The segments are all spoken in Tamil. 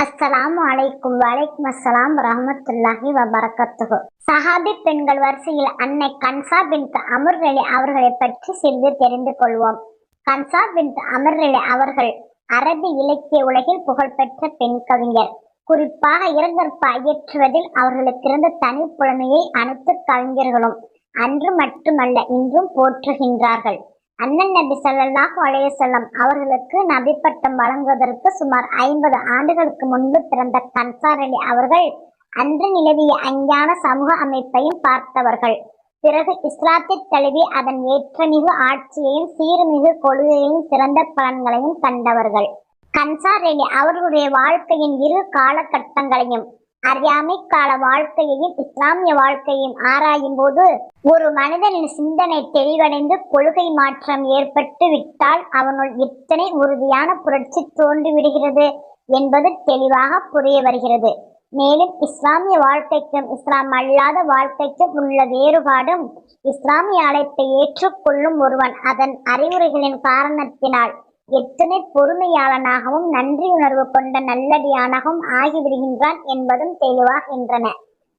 அஸ்ஸலாமு அலைக்கும் வலைக்கும் அஸ்ஸலாம் ரஹமத்துல்லாஹி வபரக்கத்துகு சஹாபி பெண்கள் வரிசையில் அன்னை கன்சா பின் அமர்ரலி அவர்களை பற்றி சிறிது தெரிந்து கொள்வோம். கன்சா பின் அமர்ரலி அவர்கள் அரபி இலக்கிய உலகில் புகழ்பெற்ற பெண் கவிஞர். குறிப்பாக இரங்கற்ப இயற்றுவதில் அவர்களுக்கு இருந்த தனி புலமையை அனைத்து கவிஞர்களும் அன்று மட்டுமல்ல இன்றும் போற்றுகின்றார்கள். அண்ணன் நபி ஸல்லல்லாஹு அலையசல்லம் அவர்களுக்கு நபி பட்டம் வழங்குவதற்கு சுமார் ஐம்பது ஆண்டுகளுக்கு முன்பு பிறந்த கன்சார் அலி அவர்கள் அன்று நிலவிய அஞ்ஞான சமூக அமைப்பையும் பார்த்தவர்கள். பிறகு இஸ்லாத்தை தழுவி அதன் ஏற்றமிகு ஆட்சியையும் சீர்மிகு கொள்கையையும் சிறந்த பலன்களையும் கண்டவர்கள். கன்சார் அலி அவர்களுடைய வாழ்க்கையின் இரு காலகட்டங்களையும் அறியாமை கால வாழ்க்கையையும் இஸ்லாமிய வாழ்க்கையையும் ஆராயும் போது ஒரு மனிதனின் சிந்தனை தெளிவடைந்து கொள்கை மாற்றம் ஏற்பட்டு விட்டால் அவனுள் எத்தனை உறுதியான புரட்சி தோன்றிவிடுகிறது என்பது தெளிவாக புரிய வருகிறது. மேலும் இஸ்லாமிய வாழ்க்கைக்கும் இஸ்லாம் அல்லாத வாழ்க்கைக்கும் உள்ள வேறுபாடும் இஸ்லாமிய அழைப்பை ஏற்றுக்கொள்ளும் ஒருவன் அதன் அறிவுரைகளின் காரணத்தினால் எத்தனை பொறுமையாளனாகவும் நன்றி உணர்வு கொண்ட நல்லடியானாகவும் ஆகிவிடுகின்றான் என்பதும் தெளிவாகின்றன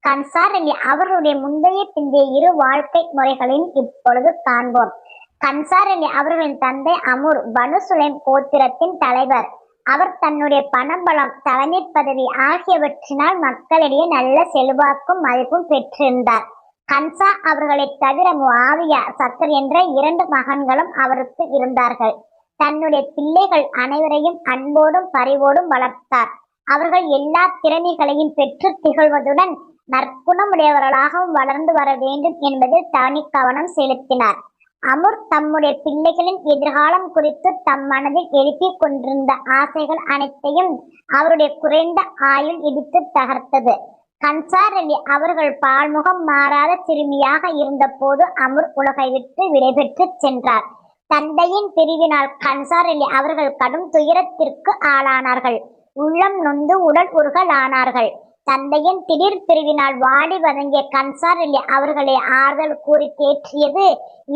கன்சார் அலி அவர்களுடைய முந்தைய பிந்தைய இரு வாழ்க்கை முறைகளையும் இப்பொழுது காண்போம். கன்சார் அலி அவர்களின் தந்தை அமூர் பனு சுலைம் கோத்திரத்தின் தலைவர். அவர் தன்னுடைய பணபலம் தலைமை பதவி ஆகியவற்றினால் மக்களிடையே நல்ல செல்வாக்கும் மதிப்பும் பெற்றிருந்தார். கன்சா அவர்களை தவிர முஆவியா சக்கர் என்ற இரண்டு மகன்களும் அவருக்கு இருந்தார்கள். தன்னுடைய பிள்ளைகள் அனைவரையும் அன்போடும் பரிவோடும் வளர்த்தார். அவர்கள் எல்லா திறமைகளையும் பெற்று திகழ்வதுடன் நற்குணமுடையவர்களாகவும் வளர்ந்து வர வேண்டும் என்பதில் தனி கவனம் செலுத்தினார். அமுர் தம்முடைய பிள்ளைகளின் எதிர்காலம் குறித்து தம் மனதில் எழுப்பிக் கொண்டிருந்த ஆசைகள் அனைத்தையும் அவருடைய குறைந்த ஆயுள் இடித்து தகர்த்தது. கன்சார் அலி அவர்கள் பால்முகம் மாறாத சிறுமியாக இருந்தபோது அமுர் உலகை விட்டு விடைபெற்று சென்றார். தந்தையின் பிரிவினால் கன்சார் அலி அவர்கள் கடும் துயரத்திற்கு ஆளானார்கள். உள்ளம் நொந்து உடல் உருகலானார்கள். தந்தையின் திடீர் பிரிவினால் வாடி வதங்கிய கன்சார் அலி அவர்களை ஆறுதல் கூறி தேற்றியது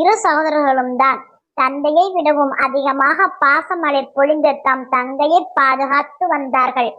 இரு சகோதரர்களும் தான். தந்தையை விடவும் அதிகமாக பாசமலை பொழிந்து தம் தங்கையை பாதுகாத்து வந்தார்கள்.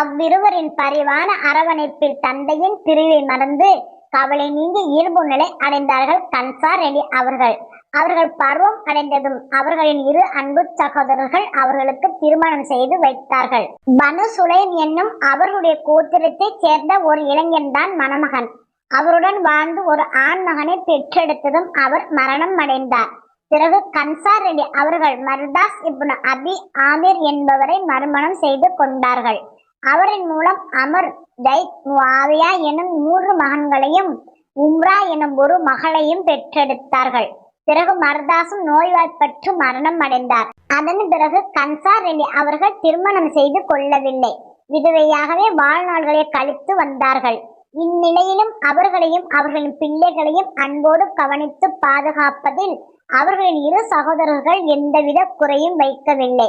அவ்விருவரின் பரிவான அரவணைப்பில் தந்தையின் பிரிவை மறந்து கவலை நீங்கி இயல்பு நிலை அடைந்தார்கள் கன்சார் அலி அவர்கள். அவர்கள் பருவம் அடைந்ததும் அவர்களின் இரு அன்பு சகோதரர்கள் அவர்களுக்கு திருமணம் செய்து வைத்தார்கள். பனு சுலைம் என்னும் அவர்களுடைய கோத்திரத்தைச் சேர்ந்த ஒரு இளைஞன் தான் மணமகன். அவருடன் வாழ்ந்து ஒரு ஆண் மகனை பெற்றெடுத்ததும் அவர் மரணம் அடைந்தார். பிறகு கன்சார் அலி அவர்கள் மர்தாஸ் இப்னு அபி ஆமீர் என்பவரை மறுமணம் செய்து கொண்டார்கள். அவரின் மூலம் அமர் தைத் முவாவியா எனும் மூன்று மகன்களையும் உம்ரா எனும் ஒரு மகளையும் பெற்றெடுத்தார்கள். பிறகு மர்தாசும் நோய்வாய்ப்பற்று மரணம் அடைந்தார் அதன் பிறகு கன்சார்லி அவர்கள் திருமணம் செய்து கொள்ளவில்லை. விதவையாகவே வாழ்நாள்களை கழித்து வந்தார்கள். இந்நிலையிலும் அவர்களையும் அவர்களின் பிள்ளைகளையும் அன்போடு கவனித்து பாதுகாப்பதில் அவர்களின் இரு சகோதரர்கள் எந்தவித குறையும் வைக்கவில்லை.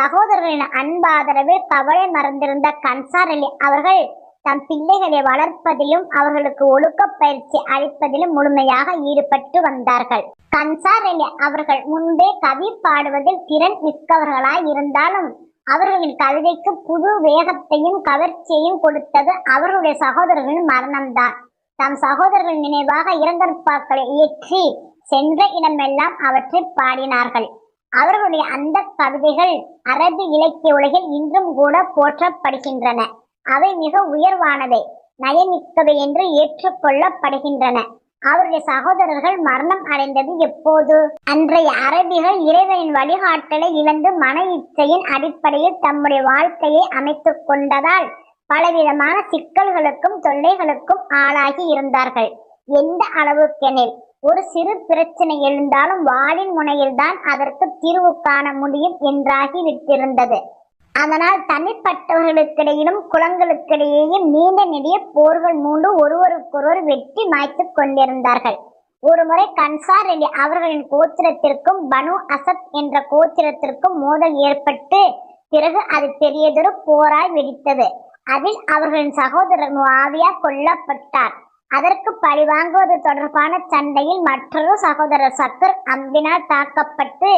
சகோதரர்களின் அன்பாதரவில் கவலை மறந்திருந்த கன்சார் அலி அவர்கள் தம் பிள்ளைகளை வளர்ப்பதிலும் அவர்களுக்கு ஒழுக்க பயிற்சி அளிப்பதிலும் முழுமையாக ஈடுபட்டு வந்தார்கள். கன்சார் அலி அவர்கள் முன்பே கவி பாடுவதில் திறன் மிக்கவர்களாய் இருந்தாலும் அவர்களின் கவிதைக்கு புது வேகத்தையும் கவர்ச்சியையும் கொடுத்தது அவர்களுடைய சகோதரர்களின் மரணம்தான். தம் சகோதரர்கள் நினைவாக இரங்கற்பாக்களை இயற்றி சென்ற இடமெல்லாம் அவற்றை பாடினார்கள். அவர்களுடைய அந்த கவிதைகள் அரபு இலக்கிய உலகில் இன்றும் கூட போற்றப்படுகின்றன. அவை மிக உயர்வானவை நயமிக்கவை என்று ஏற்றுக்கொள்ளப்படுகின்றன. அவருடைய சகோதரர்கள் மரணம் அடைந்தது எப்போது? அன்றைய அரபிகள் இறைவனின் வழிகாட்டலை இழந்து மன இச்சையின் அடிப்படையில் தம்முடைய வாழ்க்கையை அமைத்துக் கொண்டதால் பலவிதமான சிக்கல்களுக்கும் தொல்லைகளுக்கும் ஆளாகி இருந்தார்கள். எந்த அளவுக்கெனில்? ஒரு சிறு பிரச்சனை எழுந்தாலும் வாளின் முனையில்தான் அதற்கு தீர்வு காண முடியும் என்றாகி விட்டிருந்தது. அதனால் தனிப்பட்டவர்களுக்கிடையிலும் குளங்களுக்கிடையேயும் நீண்ட நெடிய போர்கள் மூண்டு ஒருவருக்கொருவர் வெற்றி மாய்த்துக் கொண்டிருந்தார்கள். ஒருமுறை கன்சார் அலி அவர்களின் கோத்திரத்திற்கும் பனு அசத் என்ற கோத்திரத்திற்கும் மோதல் ஏற்பட்டு பிறகு அது பெரியதொரு போராய் வெடித்தது. அதில் அவர்களின் சகோதரர் முவாவியா கொல்லப்பட்டார். அதற்கு பழிவாங்குவது தொடர்பான சண்டையில் மற்றொரு சகோதரர் சக்கர் அம்பினால் தாக்கப்பட்டு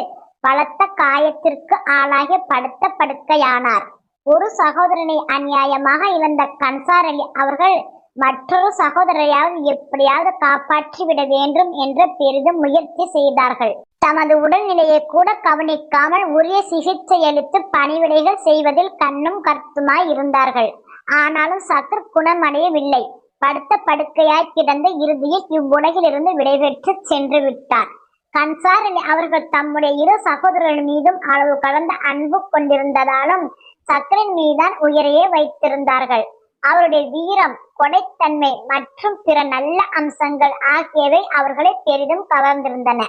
பலத்த காயத்திற்கு ஆளாகி படுத்த படுக்கையானார் ஒரு சகோதரனை அநியாயமாக இழந்த கன்சார் அலி அவர்கள் மற்றொரு சகோதரையாவது எப்படியாவது காப்பாற்றி விட வேண்டும் என்று பெரிதும் முயற்சி செய்தார்கள். தமது உடல்நிலையை கூட கவனிக்காமல் உரிய சிகிச்சை அளித்து பணிவிடைகள் செய்வதில் கண்ணும் கருத்துமாய் இருந்தார்கள். ஆனாலும் சக்கர் குணமடையவில்லை. படுத்த படுக்கையாய் கிடந்த இறுதியில் இவ்வுலகிலிருந்து விடைபெற்று சென்று விட்டார் கன்சார் அவர்கள் தம்முடைய இரு சகோதரர்கள் மீதும் அளவு கடந்த அன்பு கொண்டிருந்ததாலும் சக்கரின் மீதான் உயிரையே வைத்திருந்தார்கள். அவருடைய வீரம் கொடைத்தன்மை மற்றும் பிற நல்ல அம்சங்கள் ஆகியவை அவர்களை பெரிதும் கவர்ந்திருந்தன.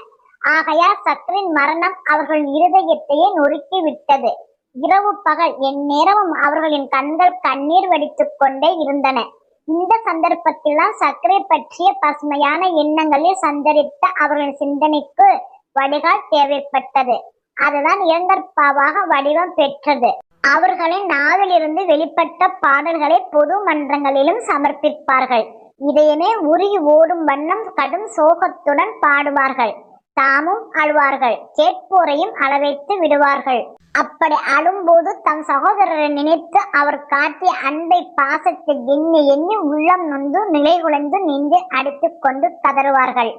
ஆகையால் சக்கரின் மரணம் அவர்கள் இருதயத்தையே நொறுக்கி விட்டது இரவு பகல் எந்நேரமும் அவர்களின் கண்கள் கண்ணீர் வடித்துக் கொண்டே இருந்தன. இந்த சந்தர்ப்பத்தில்தான் சர்க்கரை பற்றிய பசுமையான எண்ணங்களில் சந்தரித்த அவர்களின் சிந்தனைக்கு வடிகால் தேவைப்பட்டது. அதுதான் இயங்கற்பாவாக வடிவம் பெற்றது. அவர்களின் நாவிலிருந்து வெளிப்பட்ட பாடல்களை பொது மன்றங்களிலும் சமர்ப்பிப்பார்கள். இதயமே உருகி ஓடும் வண்ணம் கடும் சோகத்துடன் பாடுவார்கள். தாமும் அழுவார்கள். கேட்போரையும் அளவைத்து விடுவார்கள். அப்படி அழும்போது தம் சகோதரரை நினைத்து அவர் காட்டிய அன்பை பாசத்தை எண்ணி எண்ணி உள்ளம் நொந்து நிலைகுலைந்து நின்று அடித்துக் கொண்டு கதறுவார்கள்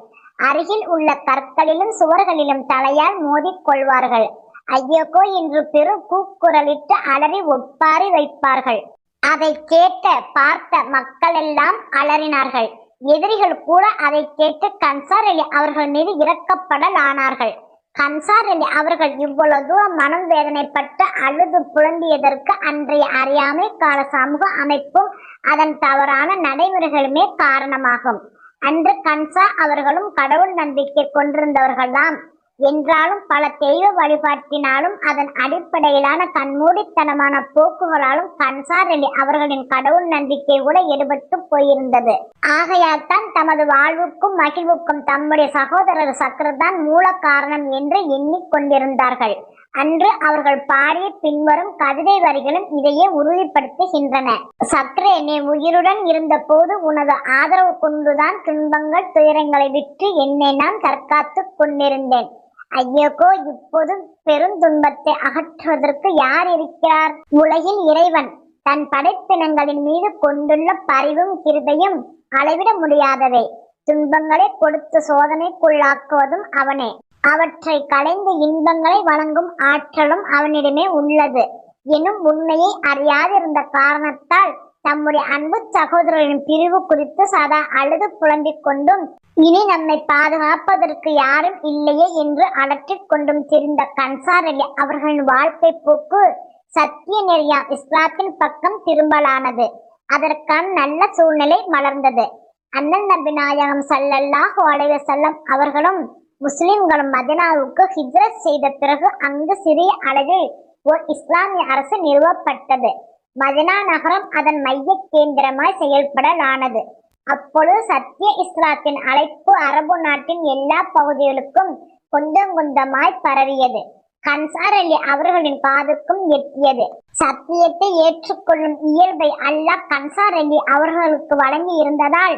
அருகில் உள்ள கற்களிலும் சுவர்களிலும் தலையால் மோதிக் கொள்வார்கள். ஐயோக்கோ என்று பெரு கூக்குரலிட்டு அலறி ஒப்பாரி வைப்பார்கள். அதை கேட்ட பார்த்த மக்கள் எல்லாம் அலறினார்கள். எதிரிகள் கூட அதை கேட்டு கன்சார் அலி அவர்கள் மீது இறக்கப்படலானார்கள் கன்சார் அலி அவர்கள் இவ்வளவு தூரம் மனம் வேதனைப்பட்டு அழுது புலம்பியதற்கு அன்றைய அறியாமை கால சமூக அமைப்பும் அதன் தவறான நடைமுறைகளுமே காரணமாகும். அன்று கன்சா அவர்களும் கடவுள் நம்பிக்கை கொண்டிருந்தவர்கள்தான் என்றாலும் பல தெய்வ வழிபாட்டினாலும் அதன் அடிப்படையிலான கண்மூடித்தனமான போக்குகளாலும் கன்சார் அலி அவர்களின் கடவுள் நம்பிக்கை கூட எடுபட்டு போயிருந்தது. ஆகையால் தான் தமது வாழ்வுக்கும் மகிழ்வுக்கும் தம்முடைய சகோதரர் சக்கரதான் மூல காரணம் என்று எண்ணிக்கொண்டிருந்தார்கள் அன்று அவர்கள் பாடிய பின்வரும் கவிதை வரிகளும் இதையே உறுதிப்படுத்துகின்றன. சக்கரே நீ உயிருடன் இருந்தபோது உனது ஆதரவு கொண்டுதான் துன்பங்கள் துயரங்களை விட்டு என்னை நான் தற்காத்துக் கொண்டிருந்தேன். ஐயோகோ இப்போது பெரும் துன்பத்தை அகற்றுவதற்கு யார் இருக்கிறார்? உலகின் இறைவன். தன் படைப்பினங்களின் மீது கொண்டுள்ள பரிவும் கிருபையும் அளவிட முடியாதவை. துன்பங்களை கொடுத்து சோதனைக்குள்ளாக்குவதும் அவனே. அவற்றை களைந்து இன்பங்களை வழங்கும் ஆற்றலும் அவனிடமே உள்ளது. எனும் உண்மையை அறியாதிருந்த காரணத்தால் தம்முடைய அன்பு சகோதரர்களின் பிரிவு குறித்து சதா அழுது புலம்பிக் கொண்டும் இனி நம்மை பாதுகாப்பதற்கு யாரும் இல்லையே என்று அலற்றிக் கொண்டும் தெரிந்த கன்சாரலி அவர்களின் வாழ்க்கை போக்கு சத்திய நெறியா இஸ்லாத்தின் பக்கம் திரும்பலானது. அதற்கான நல்ல சூழ்நிலை மலர்ந்தது. அண்ணன் நபி நாயகம் சல்லல்லாஹு அலைய செல்லம் அவர்களும் முஸ்லிம்களும் மதினாவுக்கு ஹிஜ்ரத் செய்த பிறகு அங்கு சிறிய அளவில் ஓர் இஸ்லாமிய அரசு நிறுவப்பட்டது. மதினா நகரம் அதன் மைய கேந்திரமாய் செயல்படலானது. அப்பொழுது சத்திய இஸ்லாத்தின் அழைப்பு அரபு நாட்டின் எல்லா பகுதிகளுக்கும் கொஞ்சம் கொஞ்சமாய் பரவியது. கன்சார் அலி அவர்களின் காதுக்கும் எட்டியது. சத்தியத்தை ஏற்றுக்கொள்ளும் இயல்பை அல்லாஹ் கன்சார் அலி அவர்களுக்கு வழங்கி இருந்ததால்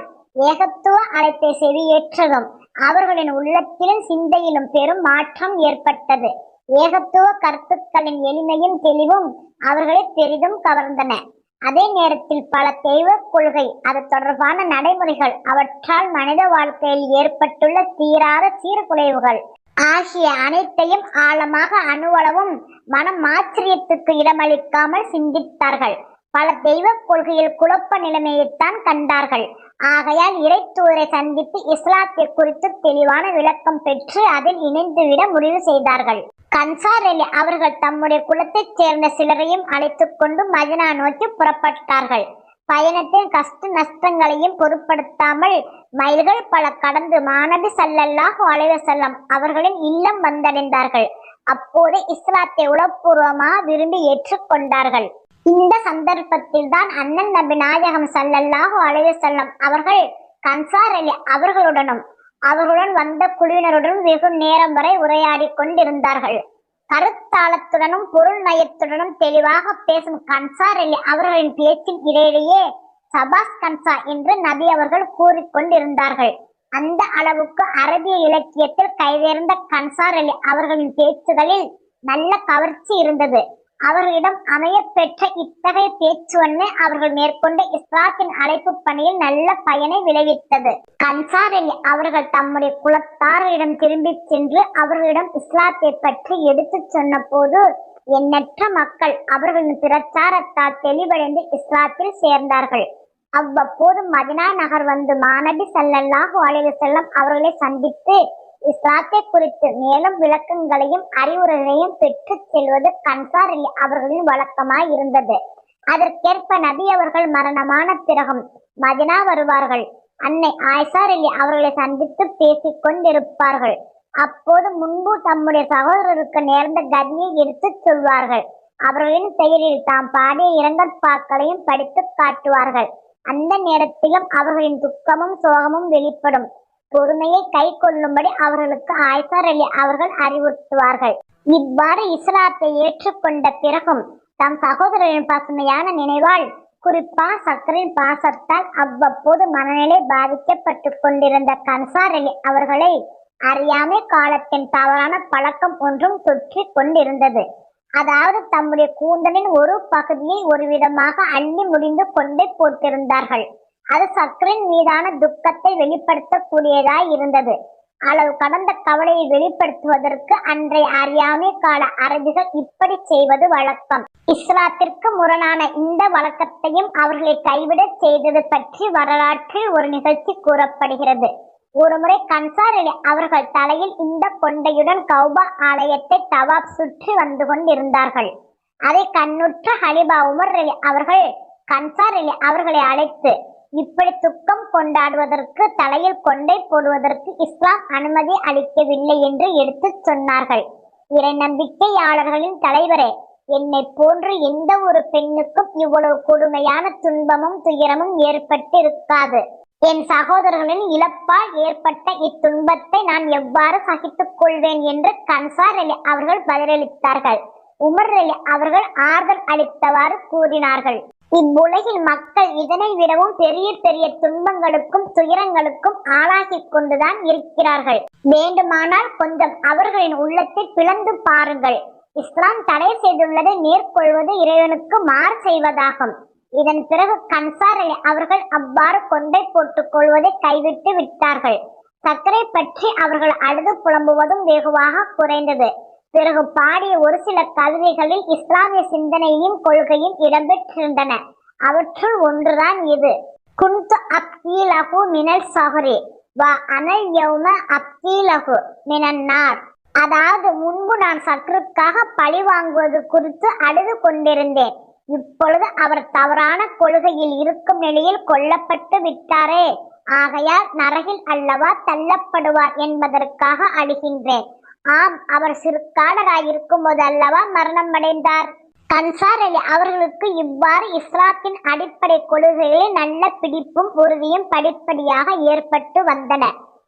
ஏகத்துவ அழைப்பை செவியேற்றதும் அவர்களின் உள்ளத்திலும் சிந்தையிலும் பெரும் மாற்றம் ஏற்பட்டது. ஏகத்துவ கருத்துக்களின் எளிமையும் தெளிவும் அவர்களை பெரிதும் கவர்ந்தன. அதே நேரத்தில் பல தெய்வ கொள்கை அது தொடர்பான நடைமுறைகள் அவற்றால் மனித வாழ்க்கையில் ஏற்பட்டுள்ள தீராத சீர்குலைவுகள் ஆகிய அனைத்தையும் ஆழமாக அணுவளவும் மனம் ஆச்சரியத்துக்கு இடமளிக்காமல் சிந்தித்தார்கள். பல தெய்வ கொள்கையில் குழப்ப நிலைமையைத்தான் கண்டார்கள். ஆகையால் இறைத்தூரை சந்தித்து இஸ்லாத்தை குறித்து தெளிவான விளக்கம் பெற்று அதில் இணைந்துவிட முடிவு செய்தார்கள். கன்சார் அலி அவர்கள் தம்முடைய குலத்தைச் சேர்ந்த சிலரையும் அழைத்துக் கொண்டு மதினா நோக்கி புறப்பட்டார்கள். பயணத்தின் கஷ்ட நஷ்டங்களையும் பொருட்படுத்தாமல் மைல்கள் பல கடந்து மாணவி சல்லல்லாஹு அலைஹி செல்லம் அவர்களின் இல்லம் வந்தடைந்தார்கள். அப்போது இஸ்லாத்தை உளப்பூர்வமாக விரும்பி ஏற்றுக்கொண்டார்கள். இந்த சந்தர்ப்பத்தில் தான் அண்ணன் நபி நாயகம் சல்லல்லாஹு அலைஹி செல்லம் அவர்கள் கன்சார் அலி அவர்களுடனும் அவர்களுடன் வந்த குழுவினருடன் வெகு நேரம் வரை உரையாடி கொண்டிருந்தார்கள். கருத்தாளத்துடனும் பொருள் நயத்துடனும் தெளிவாக பேசும் கன்சார் அலி அவர்களின் பேச்சின் இடையிலேயே சபாஸ் கன்சா என்று நபி அவர்கள் கூறிக்கொண்டிருந்தார்கள் அந்த அளவுக்கு அரபிய இலக்கியத்தில் கைதேர்ந்த கன்சார் அலி அவர்களின் பேச்சுகளில் நல்ல கவர்ச்சி இருந்தது. அவர்களிடம் அமைய பெற்ற இத்தகைய பேச்சுவன்மை அவர்கள் மேற்கொண்ட இஸ்லாத்தின் அழைப்பு பணியில் நல்ல பயனை விளைவித்தது. கன்சாரில் அவர்கள் தம்முடைய குலத்தாரிடம் திரும்பி சென்று அவர்களிடம் இஸ்லாத்தை பற்றி எடுத்துச் சொன்னபோது எண்ணற்ற மக்கள் அவர்களின் பிரச்சாரத்தால் தெளிவடைந்து இஸ்லாத்தில் சேர்ந்தார்கள். அவ்வப்போது மதினா நகர் வந்து மாநபி ஸல்லல்லாஹு அலைஹி செல்லம் அவர்களை சந்தித்து இஸ்லாத்தை குறித்து மேலும் விளக்கங்களையும் அறிவுரைகளையும் பெற்று செல்வது கன்சார் அலி அவர்களின் வழக்கமாய் இருந்தது. அதற்கேற்ப நபி அவர்கள் மரணமான பிறகும் மதினா வருவார்கள். அன்னை ஆயிஷார் அலி அவர்களை சந்தித்து பேசிக் கொண்டிருப்பார்கள். அப்போது முன்பு தம்முடைய சகோதரருக்கு நேர்ந்த கதியை எடுத்துச் சொல்வார்கள். அவர்களின் பெயரில் தாம் பாடிய இரங்கற்பாக்களையும் படித்து காட்டுவார்கள். அந்த நேரத்திலும் அவர்களின் துக்கமும் சோகமும் வெளிப்படும். பொறுமையை கை கொள்ளும்படி அவர்களுக்கு ஆய்சார் அலி அவர்கள் அறிவுறுத்துவார்கள். இவ்வாறு இஸ்லாத்தை ஏற்றுக்கொண்ட பிறகும் தம் சகோதரரின் பசுமையான நினைவால் குறிப்பா சக்கரின் பாசத்தால் அவ்வப்போது மனநிலை பாதிக்கப்பட்டு கொண்டிருந்த கன்சார் அலி அவர்களை அறியாமை காலத்தின் தவறான பழக்கம் ஒன்றும் தொற்றி கொண்டிருந்தது. அதாவது தம்முடைய கூந்தலின் ஒரு பகுதியை ஒரு விதமாக அள்ளி முடிந்து கொண்டே போட்டிருந்தார்கள். அது சக்கரின் மீதான துக்கத்தை வெளிப்படுத்தக்கூடியதாய் இருந்தது. அளவு கடந்த கவலையை வெளிப்படுத்துவதற்கு அன்றைய அறியாமை கால அரபிகள் இப்படி செய்வது வழக்கம். இஸ்லாத்திற்கு முரணான இந்த வழக்கத்தையும் அவர்களை கைவிடச் செய்தது பற்றி வரலாற்றில் ஒரு நிகழ்ச்சி கூறப்படுகிறது. ஒருமுறை கன்சார் அலி அவர்கள் தலையில் இந்த கொண்டையுடன் கௌபா ஆலயத்தை தவாப் சுற்றி வந்து கொண்டிருந்தார்கள். அதை கண்ணுற்ற ஹலிபா உமர் அலி அவர்கள் கன்சார் அலி அவர்களை அழைத்து இப்படி துக்கம் கொண்டாடுவதற்கு தலையில் கொண்டை போடுவதற்கு இஸ்லாம் அனுமதி அளிக்கவில்லை என்று எடுத்துச் சொன்னார்கள். இறை நம்பிக்கையாளர்களின் தலைவரே என்னை போன்று எந்த ஒரு பெண்ணுக்கும் இவ்வளவு கொடுமையான துன்பமும் துயரமும் ஏற்பட்டு இருக்காது என் சகோதரர்களின் இழப்பால் ஏற்பட்ட இத்துன்பத்தை நான் எவ்வாறு சகித்துக் கொள்வேன் என்று கன்சார் அலி அவர்கள் பதிலளித்தார்கள். உமர் அலி அவர்கள் ஆறுதல் அளித்தவாறு கூறினார்கள். இவ்வுலகில் மக்கள் இதனை விடவும் பெரிய பெரிய துன்பங்களுக்கும் துயரங்களுக்கும் ஆளாகிக் கொண்டுதான் இருக்கிறார்கள். வேண்டுமானால் கொஞ்சம் அவர்களின் உள்ளத்தை பிளந்து பாருங்கள். இஸ்லாம் தடை செய்துள்ளதை மேற்கொள்வது இறைவனுக்கு மாறு செய்வதாகும். இதன் பிறகு கன்சார் அவர்கள் அவ்வாறு கொண்டை போட்டுக் கொள்வதை கைவிட்டு விட்டார்கள். சர்க்கரை பற்றி அவர்கள் அழுது புலம்புவதும் வெகுவாக குறைந்தது. பிறகு பாடிய ஒரு சில கவிதைகளில் இஸ்லாமிய சிந்தனையும் கொள்கையும் இடம்பெற்றிருந்தன. அவற்றுள் ஒன்றுதான் இது. குந்து அப்கீலகு மினல் சஹரி வ அனல் யௌம அப்கீலகு மினன்னார் அதாவது முன்பு நான் சற்றுக்காக பழி வாங்குவது குறித்து அழுது கொண்டிருந்தேன். இப்பொழுது அவர் தவறான கொள்கையில் இருக்கும் நிலையில் கொல்லப்பட்டு விட்டாரே. ஆகையால் நரகில் அல்லவா தள்ளப்படுவார் என்பதற்காக அழுகின்றேன். ஆம் அவர் சிறுக்காடராயிருக்கும் போது அல்லவா மரணம் அடைந்தார் கன்சார் அலி அவர்களுக்கு இவ்வாறு இஸ்லாத்தின் அடிப்படை கொள்கைகளில் நல்ல பிடிப்பும் உறுதியும் படிப்படியாக ஏற்பட்டு வந்தன.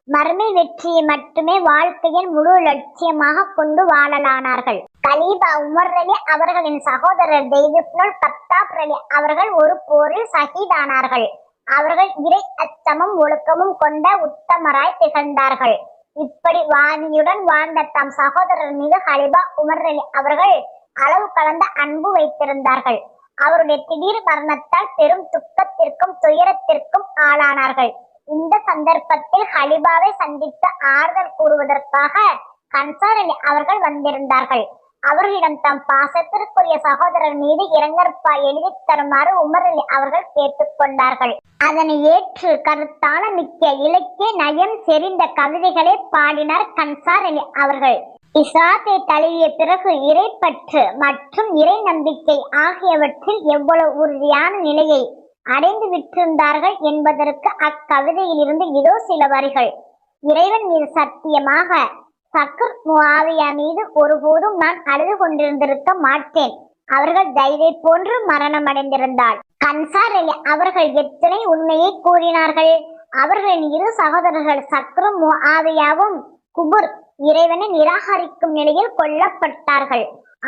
மர்மை வெற்றியை மட்டுமே வாழ்க்கையின் முழு லட்சியமாக கொண்டு வாழலானார்கள். கலீபா உமர் அலி அவர்களின் சகோதரர் தெய்வப்னுல் கத்தாப் அலி அவர்கள் ஒரு போரில் சகிதானார்கள். அவர்கள் இறை அச்சமும் ஒழுக்கமும் கொண்ட உத்தமராய் திகழ்ந்தார்கள். இப்படி வாணியுடன் வாழ்ந்த தம் சகோதரர் மீது ஹலிபா உமர் அலி அவர்கள் அளவு கலந்த அன்பு வைத்திருந்தார்கள். அவருடைய திடீர் மரணத்தால் பெரும் துக்கத்திற்கும் துயரத்திற்கும் ஆளானார்கள். இந்த சந்தர்ப்பத்தில் ஹலிபாவை சந்தித்து ஆறுதல் கூறுவதற்காக கன்சார் அலி அவர்கள் வந்திருந்தார்கள். அவர்களிடம் தம் பாசத்திற்குரிய சகோதரர் மீது இறங்கற்பா எழுதி தருமாறு உமர் அலி அவர்கள் கேட்டுக்கொண்டார்கள் அதனை ஏற்று கருத்தான மிக்க இலக்கிய நயம் செறிந்த கவிதைகளை பாடினார் கன்சார் அலி அவர்கள். இசாத்தை தழுவிய பிறகு இறைப்பற்று மற்றும் இறை நம்பிக்கை ஆகியவற்றில் எவ்வளவு உறுதியான நிலையை அடைந்து விட்டிருந்தார்கள் என்பதற்கு அக்கவிதையிலிருந்து இதோ சில வரிகள். இறைவன் மீது சத்தியமாக சக்கர் முவாவியா மீது ஒருபோதும் நான் அழுது கொண்டிருந்திருக்க மாட்டேன். அவர்கள் தைவை போன்று மரணம் அடைந்திருந்தாள் கன்சார் அலி அவர்கள் எத்தனை உண்மையை கூறினார்கள்? அவர்களின் இரு சகோதரர்கள் சக்ரும் முஆவியாவும் குபுர் இறைவனை நிராகரிக்கும் நிலையில் கொல்லப்பட்டார்கள்.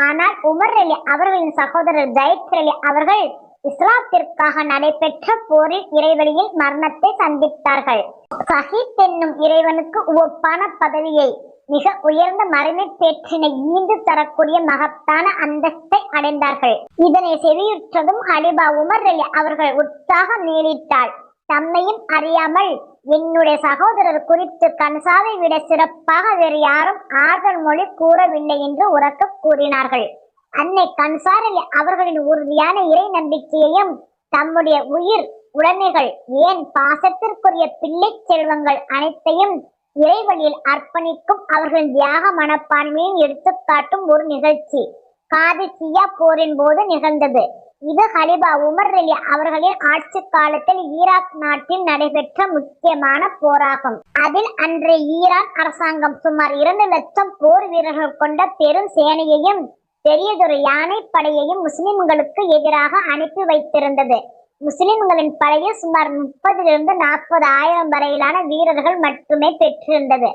ஆனால் உமர் அலி அவர்களின் சகோதரர் ஜயத் அலி அவர்கள் இஸ்லாத்திற்காக நடைபெற்ற போரில் இறைவழியில் மரணத்தை சந்தித்தார்கள். சஹித் என்னும் இறைவனுக்கு ஒப்பான பதவியை மிக உயர்ந்த மறுமை பேற்றினை ஈந்து தரக்கூடிய மகத்தான அந்தஸ்தை அடைந்தார்கள். இதனை செவியுற்றதும் ஹலிபா உமர் அலி அவர்கள் உற்சாக மேலிட்டாள் தம்மையும் அறியாமல் என்னுடைய சகோதரர் குறித்து கன்சாவை விட சிறப்பாக வேறு யாரும் ஆறுதல் மொழி கூறவில்லை என்று உறக்க கூறினார்கள். அன்னை கன்சார் அலி அவர்களின் உறுதியான இறை நம்பிக்கையையும் தம்முடைய உயிர் உடைமைகள் ஏன் பாசத்திற்குரிய பிள்ளை செல்வங்கள் அனைத்தையும் இறைவழியில் அர்ப்பணிக்கும் அவர்களின் தியாக மனப்பான்மையும் எடுத்துக்காட்டும் ஒரு நிகழ்ச்சி. காதிசியா போரின் போது நிகழ்ந்தது. இது ஹலிபா உமர் அலி அவர்களின் ஆட்சி காலத்தில் ஈராக் நாட்டில் நடைபெற்ற முக்கியமான போராகும். அதில் அன்றைய ஈரான் அரசாங்கம் சுமார் இரண்டு லட்சம் போர் வீரர்கள் கொண்ட பெரும் சேனையையும் பெரியதொரு யானை படையையும் முஸ்லிம்களுக்கு எதிராக அனுப்பி வைத்திருந்தது. முஸ்லிம்களின் படையில் சுமார் முப்பதிலிருந்து நாற்பது ஆயிரம் வரையிலான வீரர்கள் மட்டுமே பெற்றிருந்தது.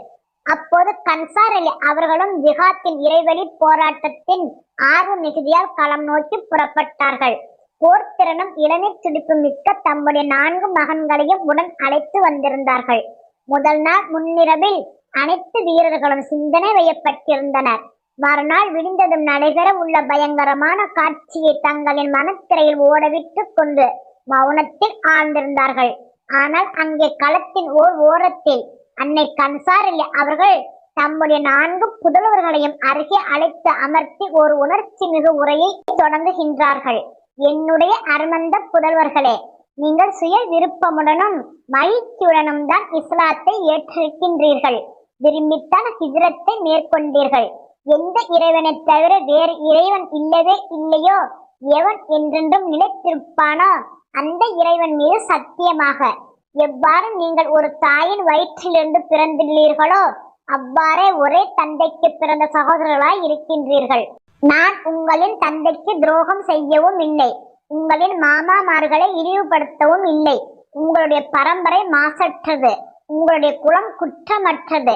அப்போது கன்சார் அலி அவர்களும் ஜிஹாத்தின் இறைவழி போராட்டத்தின் ஆர்வ மிகுதியால் களம் நோக்கி புறப்பட்டார்கள். போர்த்திறனும் இளநீர் துடிப்பு மிக்க தம்முடைய நான்கு மகன்களையும் உடன் அழைத்து வந்திருந்தார்கள். முதல் நாள் முன்னிரவில் அனைத்து வீரர்களும் சிந்தனை வையப்பட்டிருந்தனர். மறுநாள் விடிந்ததும் நடைபெற உள்ள பயங்கரமான காட்சியை தங்களின் மனத்திரையில் ஓடவிட்டு கொண்டு மௌனத்தில் ஆழ்ந்திருந்தார்கள். ஆனால் அங்கே களத்தின் ஓர் ஓரத்தில் அன்னை கன்சாரில் அவர்கள் தம்முடைய நான்கு புதல்வர்களையும் அருகே அழைத்து அமர்த்தி ஒரு உணர்ச்சி மிகு உரையை தொடங்குகின்றார்கள். என்னுடைய அருமந்த புதல்வர்களே நீங்கள் சுய விருப்பமுடனும் மகிழ்ச்சியுடனும் தான் இஸ்லாத்தை ஏற்றிருக்கின்றீர்கள். விரும்பித்தான் ஹிஜ்ரத்தை மேற்கொண்டீர்கள். எந்த இறைவனை தவிர வேறு இறைவன் இல்லவே இல்லையோ? எவன் என்றென்றும் நிலைத்திருப்பானோ? அந்த இறைவன் மீது சத்தியமாக. எவ்வாறு நீங்கள் ஒரு தாயின் வயிற்றிலிருந்து பிறந்துள்ளீர்களோ அவ்வாறே ஒரே தந்தைக்கு பிறந்த சகோதரர்களாய் இருக்கின்றீர்கள். நான் உங்களின் தந்தைக்கு துரோகம் செய்யவும் இல்லை. உங்களின் மாமாமார்களை இழிவுபடுத்தவும் இல்லை. உங்களுடைய பரம்பரை மாசற்றது. உங்களுடைய குலம் குற்றமற்றது.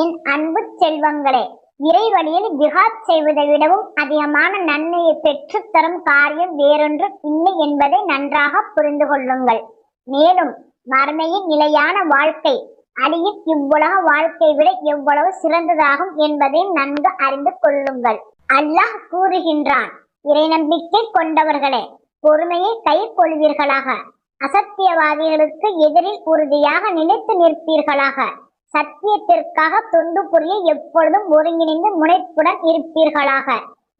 என் அன்பு செல்வங்களே இறை வழியில் ஜிஹாத் செய்வதை விடவும் அதிகமான நன்மையை பெற்றுத்தரும் காரியம் வேறொன்று இல்லை என்பதை நன்றாக புரிந்து கொள்ளுங்கள். மேலும் மறுமையின் நிலையான வாழ்க்கை அடியில் இவ்வுலக வாழ்க்கை விட எவ்வளவு சிறந்ததாகும் என்பதையும் நன்கு அறிந்து கொள்ளுங்கள். அல்லாஹ் கூறுகின்றான் இறை நம்பிக்கை கொண்டவர்களே பொறுமையை கை கொள்வீர்களாக. அசத்தியவாதிகளுக்கு எதிரில் உறுதியாக நிலைத்து நிற்பீர்களாக. சத்தியத்திற்காக தொண்டு புரிய எப்பொழுதும் ஒருங்கிணைந்து முனைப்புடன் இருப்பீர்களாக.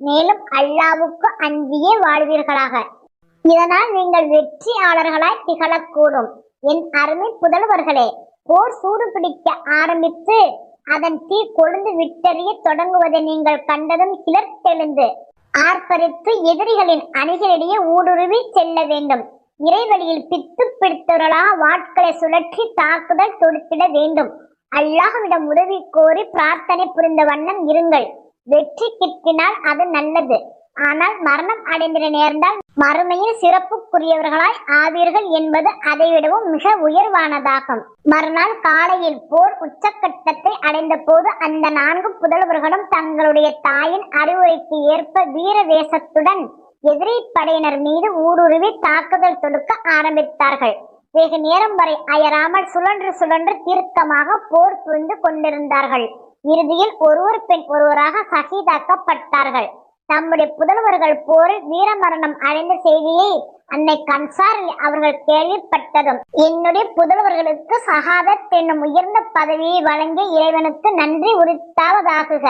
மேலும் அல்லாவுக்கு அஞ்சியே வாழ்வீர்களாக. இதனால் நீங்கள் வெற்றியாளர்களாய் திகழக்கூடும். என் அருமை புதல்வர்களே போர் சூடு பிடிக்க ஆரம்பித்து அதன் தீ கொழுந்து விட்டறிய தொடங்குவதை நீங்கள் கண்டதும் கிளர்த்தெழுந்து ஆர்ப்பரித்து எதிரிகளின் அணிகளிடையே ஊடுருவி செல்ல வேண்டும். இறைவழியில் பித்து பிடித்தவர்களாக வாட்களை சுழற்றி தாக்குதல் தொடுத்திட வேண்டும். அல்லாஹ்விடம் உதவி கோரி பிரார்த்தனை புரிந்த வண்ணம் இருங்கள். வெற்றி கிட்டினால் அது நல்லது. ஆனால் மரணம் அடைந்திட நேர்ந்தால் மறுமையில் சிறப்புக்குரியவர்களாய் ஆவீர்கள் என்பது அதைவிடவும் மிக உயர்வானதாகும். மறுநாள் காலையில் போர் உச்சக்கட்டத்தை அடைந்த போது அந்த நான்கு புதல்வர்களும் தங்களுடைய தாயின் அறிவுரைக்கு ஏற்ப வீர வேசத்துடன் எதிரி படையினர் மீது ஊடுருவி தாக்குதல் தொடுக்க ஆரம்பித்தார்கள். வெகு நேரம் வரை அயராமல் சுழன்று சுழன்று தீர்க்கமாக போர் புரிந்து கொண்டிருந்தார்கள். இறுதியில் ஒருவர் பெண் ஒருவராக சகிதாக்கப்பட்டார்கள். தம்முடைய புதல்வர்கள் போரில் வீரமரணம் அடைந்த செய்தியை அன்னை கன்சார் அவர்கள் கேள்விப்பட்டதும் என்னுடைய புதல்வர்களுக்கு சகாதத் என்னும் உயர்ந்த பதவியை வழங்கிய இறைவனுக்கு நன்றி உரித்தாவதாகுக.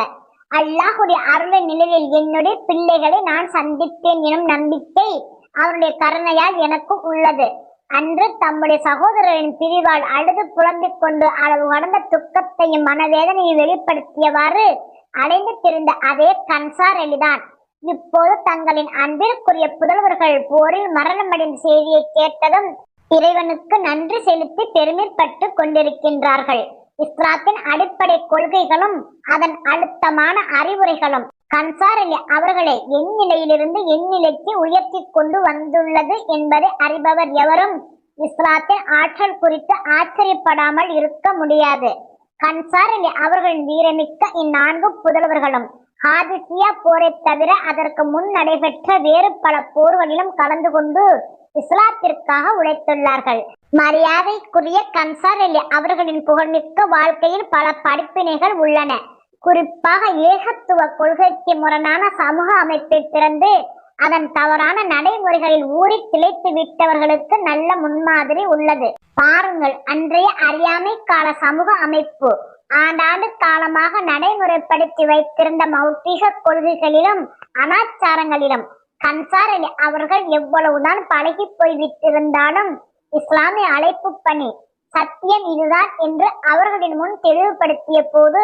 அல்லாஹுடைய அருளை நிலையில் என்னுடைய பிள்ளைகளை நான் சந்தித்தேன் எனும் நம்பிக்கை அவருடைய கருணையால் எனக்கும் உள்ளது. அன்று தம்முடைய சகோதரரின் பிரிவால் அழுது புலம்பிக் கொண்டு அளவு கடந்த துக்கத்தையும் மனவேதனையும் வெளிப்படுத்தியவாறு அடைந்து திரிந்த அதே கன்சார் எளிதான் இப்போது தங்களின் அன்பிற்குரிய புதல்வர்கள் போரில் மரணமடைந்த செய்தியை கேட்டதும் இறைவனுக்கு நன்றி செலுத்தி பெருமைப்பட்டு கொண்டிருக்கின்றார்கள். இஸ்லாத்தின் அடிப்படை கொள்கைகளும் அதன் அழுத்தமான அறிவுரைகளும் கன்சார் அலி அவர்களை என் நிலையிலிருந்து என் நிலைக்கு உயர்த்தி கொண்டு வந்துள்ளது என்பதை அறிபவர் எவரும் இஸ்லாத்தின் ஆற்றல் குறித்து ஆச்சரியப்படாமல் இருக்க முடியாது. கன்சார் அலி அவர்களின் வீரமிக்க இந்நான்கு புதல்வர்களும் ஹாதிசியா போரை தவிர அதற்கு முன் நடைபெற்ற வேறு பல போர்களிலும் கலந்து கொண்டு இஸ்லாத்திற்காக உழைத்துள்ளார்கள். மரியாதைக்குரிய கன்சார் அலி அவர்களின் புகழ்மிக்க வாழ்க்கையில் பல படிப்பினைகள் உள்ளன. குறிப்பாக ஏகத்துவ கொள்கைக்கு முரணான சமூக அமைப்பை பிறந்து அதன் தவறான நடைமுறைகளில் ஊறி திளைத்து விட்டவர்களுக்கு நல்ல முன்மாதிரி உள்ளது. பாருங்கள் அன்றைய அறியாமை கால சமூக அமைப்பு ஆண்டாண்டு காலமாக நடைமுறைப்படுத்தி வைத்திருந்த மௌட்டிக கொள்கைகளிலும் அனாச்சாரங்களிலும் கன்சார் அவர்கள் எவ்வளவுதான் பழகி போய் விட்டிருந்தாலும் இஸ்லாமிய அழைப்பு பணி சத்தியம் இதுதான் என்று அவர்களின் முன் தெளிவுபடுத்திய போது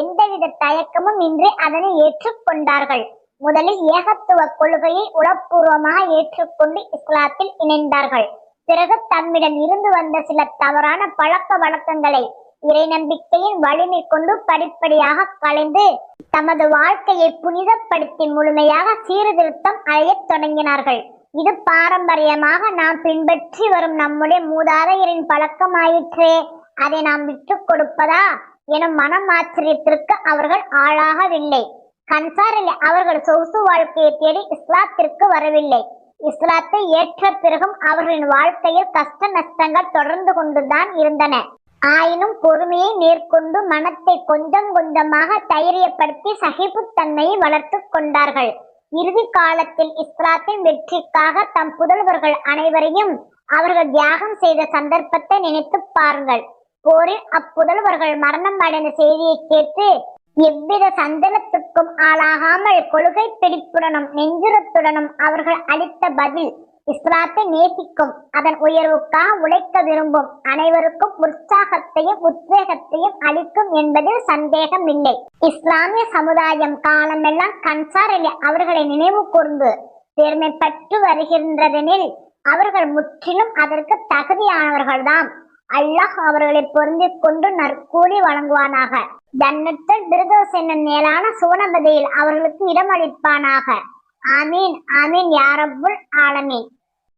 எந்தவித தயக்கமும் இன்றி அதனை ஏற்றுக்கொண்டார்கள். முதலில் ஏகத்துவ கொள்கையை உளப்பூர்வமாக ஏற்றுக்கொண்டு இஸ்லாத்தில் இணைந்தார்கள். பிறகு தம்மிடம் இருந்து வந்த சில தவறான பழக்க வழக்கங்களை இறை நம்பிக்கையின் வலிமை கொண்டு படிப்படியாக கலைந்து தமது வாழ்க்கையை புனிதப்படுத்தி முழுமையாக சீர்திருத்தம் அடையத் தொடங்கினார்கள். இது பாரம்பரியமாக நாம் பின்பற்றி வரும் நம்முடைய மூதாதையரின் பழக்கமாயிற்றே. அதை நாம் விட்டுக் கொடுப்பதா எனும் மனம் ஆச்சரியத்திற்கு அவர்கள் ஆளாகவில்லை. கன்சாரில் அவர்கள் சொகுசு வாழ்க்கையை தேடி இஸ்லாத்திற்கு வரவில்லை. இஸ்லாத்தை ஏற்ற பிறகும் அவர்களின் வாழ்க்கையில் கஷ்ட நஷ்டங்கள் தொடர்ந்து கொண்டுதான் இருந்தன. ஆயினும் பொறுமையை மேற்கொண்டு மனத்தை கொஞ்சம் கொஞ்சமாக தைரியப்படுத்தி சகிப்புத்தன்மையை வளர்த்து கொண்டார்கள். இறுதி காலத்தில் இஸ்லாத்தின் வெற்றிக்காக தம் புதல்வர்கள் அனைவரையும் அவர்கள் தியாகம் செய்த சந்தர்ப்பத்தை நினைத்து பாருங்கள். போரில் அப்புதல்வர்கள் மரணம் அடைந்த செய்தியை கேட்டு எவ்வித சந்தனத்துக்கும் ஆளாகாமல் கொள்கை பிடிப்புடனும் நெஞ்சுரத்துடனும் அவர்கள் அளித்த பதில் இஸ்லாத்தை நேசிக்கும். அதன் உயர்வுக்காக உழைக்க விரும்பும். அனைவருக்கும் உற்சாகத்தையும் உத்வேகத்தையும் அளிக்கும் என்பதில் சந்தேகம் இல்லை இஸ்லாமிய சமுதாயம் காலமெல்லாம் கன்சார் அலி அவர்களை நினைவு கூர்ந்து பெருமைப்பட்டு வருகின்றதெனில் அவர்கள் முற்றிலும் அதற்கு தகுதியானவர்கள்தாம். அல்லாஹ் அவர்களை பொருந்திக் கொண்டு நற்கூலி வழங்குவானாக. தன்னத்தில் பிரதோஸ் என்னும் மேலான சோனபதியில் அவர்களுக்கு இடமளிப்பானாக. ஆமீன் ஆமீன் யாரப்புல் ஆலமீன்.